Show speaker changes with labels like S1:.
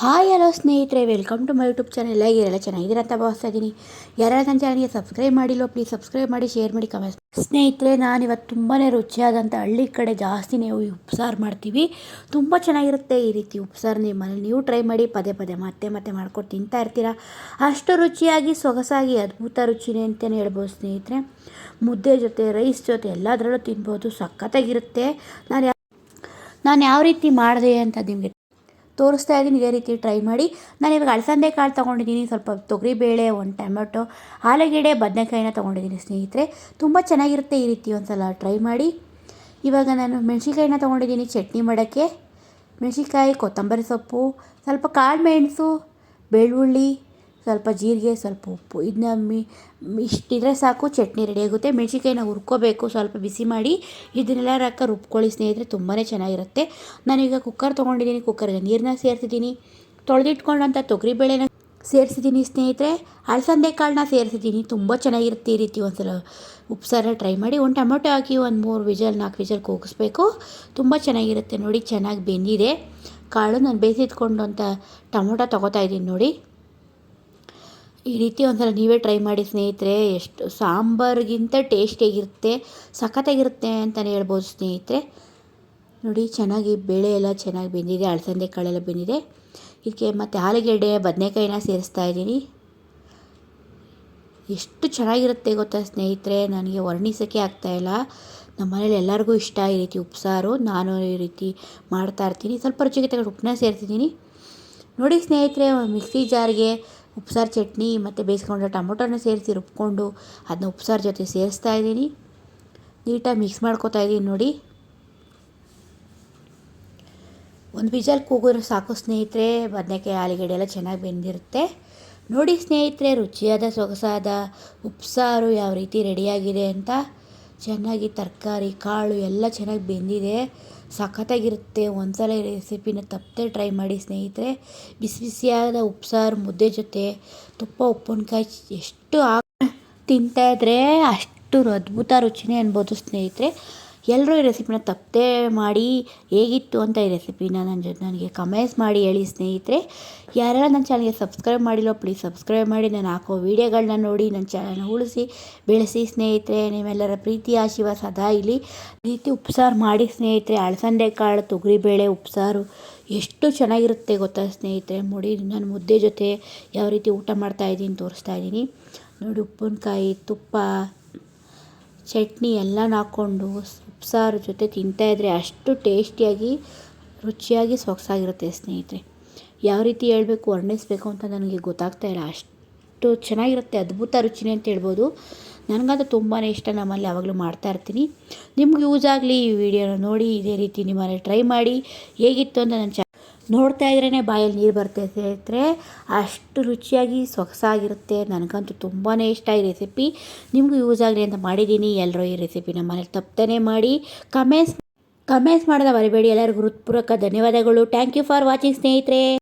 S1: Hi hello ಸ್ನೇಹಿತರೆ welcome to my YouTube channel ಹೇಗಿರಲ್ಲ ಚೆನ್ನಾಗಿದ್ದೀರ ಅಂತ ಭಾವಿಸ್ತಾ ಇದ್ದೀನಿ. ಯಾರು ನನ್ನ ಚಾನಲ್ಗೆ ಸಬ್ಸ್ಕ್ರೈಬ್ ಮಾಡಿಲ್ಲೋ ಪ್ಲೀಸ್ ಸಬ್ಸ್ಕ್ರೈಬ್ ಮಾಡಿ ಶೇರ್ ಮಾಡಿ ಕಮೆಂಟ್ ಸ್ನೇಹಿತರೆ, ನಾನು ಇವತ್ತು ತುಂಬಾ ರುಚಿಯಾದಂಥ ಹಳ್ಳಿ ಕಡೆ ಜಾಸ್ತಿ ನೀವು ಉಪ್ಸಾರು ಮಾಡ್ತೀವಿ. ತುಂಬ ಚೆನ್ನಾಗಿರುತ್ತೆ ಈ ರೀತಿ ಉಪ್ಸಾರು ನಿಮ್ಮ ಮನೇಲಿ. ನೀವು ಟ್ರೈ ಮಾಡಿ, ಪದೇ ಪದೇ ಮತ್ತೆ ಮತ್ತೆ ಮಾಡ್ಕೊಂಡು ತಿಂತಾ ಇರ್ತೀರಾ. ಅಷ್ಟು ರುಚಿಯಾಗಿ, ಸೊಗಸಾಗಿ, ಅದ್ಭುತ ರುಚಿನೇ ಅಂತಲೇ ಹೇಳ್ಬೋದು ಸ್ನೇಹಿತರೆ. ಮುದ್ದೆ ಜೊತೆ ರೈಸ್ ಜೊತೆ ಎಲ್ಲದರಲ್ಲೂ ತಿನ್ಬೋದು, ಸಖತ್ತಾಗಿರುತ್ತೆ. ನಾನು ನಾನು ಯಾವ ರೀತಿ ಮಾಡಿದೆ ಅಂತ ನಿಮಗೆ ತೋರಿಸ್ತಾ ಇದ್ದೀನಿ, ಇದೇ ರೀತಿ ಟ್ರೈ ಮಾಡಿ. ನಾನು ಇವಾಗ ಅಳಸಂದೆ ಕಾಳು ತೊಗೊಂಡಿದ್ದೀನಿ, ಸ್ವಲ್ಪ ತೊಗರಿಬೇಳೆ, ಒಂದು ಟೊಮೆಟೊ ಆಲೂಗೆಡ್ಡೆ ಬದನೆಕಾಯಿನ ತೊಗೊಂಡಿದ್ದೀನಿ ಸ್ನೇಹಿತರೆ. ತುಂಬ ಚೆನ್ನಾಗಿರುತ್ತೆ ಈ ರೀತಿ ಒಂದು ಸಲ ಟ್ರೈ ಮಾಡಿ. ಇವಾಗ ನಾನು ಮೆಣಸಿನ್ಕಾಯಿನ ತೊಗೊಂಡಿದ್ದೀನಿ, ಚಟ್ನಿ ಮಾಡೋಕ್ಕೆ. ಮೆಣಸಿನ್ಕಾಯಿ, ಕೊತ್ತಂಬರಿ ಸೊಪ್ಪು, ಸ್ವಲ್ಪ ಕಾಳು ಮೆಣಸು, ಬೆಳ್ಳುಳ್ಳಿ ಸ್ವಲ್ಪ ಜೀರಿಗೆ, ಸ್ವಲ್ಪ ಉಪ್ಪು. ಇದನ್ನ ಮಿ, ಇಷ್ಟಿದ್ರೆ ಸಾಕು, ಚಟ್ನಿ ರೆಡಿ ಆಗುತ್ತೆ. ಮೆಣಸಿನ್ಕಾಯಿನ ಹುರ್ಕೋಬೇಕು, ಸ್ವಲ್ಪ ಬಿಸಿ ಮಾಡಿ, ಇದನ್ನೆಲ್ಲ ರಕ್ಕ ರುಬ್ಕೊಳ್ಳಿ ಸ್ನೇಹಿತರೆ ತುಂಬಾ ಚೆನ್ನಾಗಿರುತ್ತೆ. ನಾನೀಗ ಕುಕ್ಕರ್ ತೊಗೊಂಡಿದ್ದೀನಿ ಕುಕ್ಕರ್ಗೆ ನೀರನ್ನ ಸೇರ್ತಿದ್ದೀನಿ ತೊಳೆದಿಟ್ಕೊಂಡಂಥ ತೊಗರಿಬೇಳೆನ ಸೇರಿಸಿದ್ದೀನಿ ಸ್ನೇಹಿತರೆ. ಅಳಸಂದೆ ಕಾಳನ್ನ ಸೇರಿಸಿದ್ದೀನಿ, ತುಂಬ ಚೆನ್ನಾಗಿರುತ್ತೆ ಈ ರೀತಿ ಒಂದ್ಸಲ ಉಪ್ಸಾರ ಟ್ರೈ ಮಾಡಿ. ಒಂದು ಟೊಮೊಟೊ ಹಾಕಿ, ಒಂದು ಮೂರು ವಿಜಲ್, ನಾಲ್ಕು ವಿಜಲ್ ಕೂಗಿಸ್ಬೇಕು. ತುಂಬ ಚೆನ್ನಾಗಿರುತ್ತೆ ನೋಡಿ, ಚೆನ್ನಾಗಿ ಬೆಂದಿದೆ. ಕಾಳು ನಾನು ಬೇಯಿಸಿದ್ಕೊಂಡಂಥ ಟೊಮೊಟೊ ತೊಗೋತಾ ಇದ್ದೀನಿ ನೋಡಿ. ಈ ರೀತಿ ಒಂದ್ಸಲ ನೀವೇ ಟ್ರೈ ಮಾಡಿ ಸ್ನೇಹಿತರೆ, ಎಷ್ಟು ಸಾಂಬಾರಿಗಿಂತ ಟೇಸ್ಟಿಯಾಗಿರುತ್ತೆ ಸಖತ್ತಾಗಿರುತ್ತೆ ಅಂತಲೇ ಹೇಳ್ಬೋದು ಸ್ನೇಹಿತರೆ. ನೋಡಿ, ಚೆನ್ನಾಗಿ ಬೇಳೆ ಎಲ್ಲ ಚೆನ್ನಾಗಿ ಬೆಂದಿದೆ, ಅಳಸಂದೆ ಕಾಳೆಲ್ಲ ಬೆಂದಿದೆ. ಇದಕ್ಕೆ ಮತ್ತು ಆಲೂಗೆಡ್ಡೆ, ಬದನೆಕಾಯಿನ ಸೇರಿಸ್ತಾ ಇದ್ದೀನಿ. ಎಷ್ಟು ಚೆನ್ನಾಗಿರುತ್ತೆ ಗೊತ್ತಾ ಸ್ನೇಹಿತರೆ, ನನಗೆ ವರ್ಣಿಸೋಕ್ಕೆ ಆಗ್ತಾಯಿಲ್ಲ ನಮ್ಮ ಮನೇಲಿ ಎಲ್ಲರಿಗೂ ಇಷ್ಟ ಈ ರೀತಿ ಉಪ್ಸಾರು, ನಾನು ಈ ರೀತಿ ಮಾಡ್ತಾ ಇರ್ತೀನಿ. ಸ್ವಲ್ಪ ರುಚಿಗೆ ತಗೊಂಡು ಉಪ್ಪನ್ನ ಸೇರ್ತಿದ್ದೀನಿ ನೋಡಿ ಸ್ನೇಹಿತರೆ, ಮಿಕ್ಸಿ ಜಾರ್ಗೆ ಉಪ್ಸಾರು ಚಟ್ನಿ ಮತ್ತು ಬೇಯಿಸ್ಕೊಂಡ ಟೊಮೊಟೊನ ಸೇರಿಸಿ ರುಬ್ಕೊಂಡು ಅದನ್ನ ಉಪ್ಸಾರು ಜೊತೆ ಸೇರಿಸ್ತಾ ಇದ್ದೀನಿ. ನೀಟಾಗಿ ಮಿಕ್ಸ್ ಮಾಡ್ಕೊತಾ ಇದ್ದೀನಿ ನೋಡಿ. ಒಂದು ವಿಜಲ್ ಕೂಗಿದ್ರೆ ಸಾಕು ಸ್ನೇಹಿತರೆ, ಬದನೆಕಾಯಿ ಆಲೂಗಡ್ಡೆ ಎಲ್ಲ ಚೆನ್ನಾಗಿ ಬೆಂದಿರುತ್ತೆ. ನೋಡಿ ಸ್ನೇಹಿತರೆ, ರುಚಿಯಾದ, ಸೊಗಸಾದ ಉಪ್ಸಾರು ಯಾವ ರೀತಿ ರೆಡಿಯಾಗಿದೆ ಅಂತ. ಚೆನ್ನಾಗಿ ತರಕಾರಿ, ಕಾಳು ಎಲ್ಲ ಚೆನ್ನಾಗಿ ಬೆಂದಿದೆ. ಸಖತ್ತಾಗಿರುತ್ತೆ. ಒಂದ್ಸಲ ಈ ರೆಸಿಪಿನ ತಪ್ಪದೆ ಟ್ರೈ ಮಾಡಿ ಸ್ನೇಹಿತರೆ. ಬಿಸಿ ಬಿಸಿಯಾದ ಉಪ್ಸಾರು ಮುದ್ದೆ ಜೊತೆ ತುಪ್ಪ, ಉಪ್ಪಿನಕಾಯಿ ಎಷ್ಟು ಹಾಕಿ ತಿಂತಾಯಿದ್ರೆ ಅಷ್ಟು ಅದ್ಭುತ ರುಚಿನೇ ಅನ್ಬೋದು ಸ್ನೇಹಿತರೆ. ಎಲ್ಲರೂ ಈ ರೆಸಿಪಿನ ತಪ್ಪದೆ ಮಾಡಿ ಹೇಗಿತ್ತು ಅಂತ ಈ ರೆಸಿಪಿನ ನನ್ನ ಜೊತೆ ನನಗೆ ಕಮೆಂಟ್ಸ್ ಮಾಡಿ ಹೇಳಿ ಸ್ನೇಹಿತರೆ. ಯಾರೆಲ್ಲ ನನ್ನ ಚಾನಲ್ಗೆ ಸಬ್ಸ್ಕ್ರೈಬ್ ಮಾಡಿಲ್ಲೋ ಪ್ಲೀಸ್ ಸಬ್ಸ್ಕ್ರೈಬ್ ಮಾಡಿ, ನಾನು ಹಾಕೋ ವೀಡಿಯೋಗಳನ್ನ ನೋಡಿ ನನ್ನ ಚಾನಲ್ನ ಉಳಿಸಿ, ಬೆಳೆಸಿ ಸ್ನೇಹಿತರೆ. ನಿಮ್ಮೆಲ್ಲರ ಪ್ರೀತಿ ಆಶೀರ್ವಾದ ಸದಾ ಇಲ್ಲಿ ರೀತಿ ಉಪ್ಸಾರು ಮಾಡಿ ಸ್ನೇಹಿತರೆ. ಅಳಸಂದೆ ಕಾಳು, ತೊಗರಿಬೇಳೆ ಉಪ್ಸಾರು ಎಷ್ಟು ಚೆನ್ನಾಗಿರುತ್ತೆ ಗೊತ್ತಾ ಸ್ನೇಹಿತರೆ? ನೋಡಿ ನಾನು ಮುದ್ದೆ ಜೊತೆ ಯಾವ ರೀತಿ ಊಟ ಮಾಡ್ತಾ ಇದ್ದೀನಿ ತೋರಿಸ್ತಾ ಇದ್ದೀನಿ. ನೋಡಿ, ಉಪ್ಪಿನಕಾಯಿ, ತುಪ್ಪ, ಚಟ್ನಿ ಎಲ್ಲ ಹಾಕ್ಕೊಂಡು ಉಪ್ಸಾರು ಜೊತೆ ತಿಂತಾಯಿದ್ರೆ ಅಷ್ಟು ಟೇಸ್ಟಿಯಾಗಿ, ರುಚಿಯಾಗಿ, ಸೊಗಸಾಗಿರುತ್ತೆ ಸ್ನೇಹಿತರೆ. ಯಾವ ರೀತಿ ಹೇಳಬೇಕು, ವರ್ಣಿಸಬೇಕು ಅಂತ ನನಗೆ ಗೊತ್ತಾಗ್ತಾ ಇಲ್ಲ. ಅಷ್ಟು ಚೆನ್ನಾಗಿರುತ್ತೆ, ಅದ್ಭುತ ರುಚಿನೇ ಅಂತ ಹೇಳ್ಬೋದು. ನನಗಂತೂ ತುಂಬಾ ಇಷ್ಟ, ನಮ್ಮಲ್ಲಿ ಯಾವಾಗಲೂ ಮಾಡ್ತಾ ಇರ್ತೀನಿ. ನಿಮ್ಗೆ ಯೂಸ್ ಆಗಲಿ ಈ ವಿಡಿಯೋನ ನೋಡಿ, ಇದೇ ರೀತಿ ನಿಮ್ಮಲ್ಲಿ ಟ್ರೈ ಮಾಡಿ, ಹೇಗಿತ್ತು ಅಂತ ನನ್ನ ನೋಡ್ತಾ ಇದ್ರೇ ಬಾಯಲ್ಲಿ ನೀರು ಬರ್ತೈತೆ ಸ್ನೇಹಿತರೆ ಅಷ್ಟು ರುಚಿಯಾಗಿ ಸೊಗಸಾಗಿರುತ್ತೆ. ನನಗಂತೂ ತುಂಬಾ ಇಷ್ಟ ಈ ರೆಸಿಪಿ ನಿಮಗೂ ಯೂಸ್ ಆಗಲಿ ಅಂತ ಮಾಡಿದ್ದೀನಿ. ಎಲ್ಲರೂ ಈ ರೆಸಿಪಿ ನಮ್ಮ ಮನೇಲಿ ತಪ್ಪದೇ ಮಾಡಿ. ಕಮೆಂಟ್ಸ್ ಕಮೆಂಟ್ಸ್ ಮಾಡಿದ ಮರಿಬೇಡಿ. ಎಲ್ಲರಿಗೂ ಹೃತ್ಪೂರ್ವಕ ಧನ್ಯವಾದಗಳು. ಥ್ಯಾಂಕ್ ಯು ಫಾರ್ ವಾಚಿಂಗ್ ಸ್ನೇಹಿತರೆ.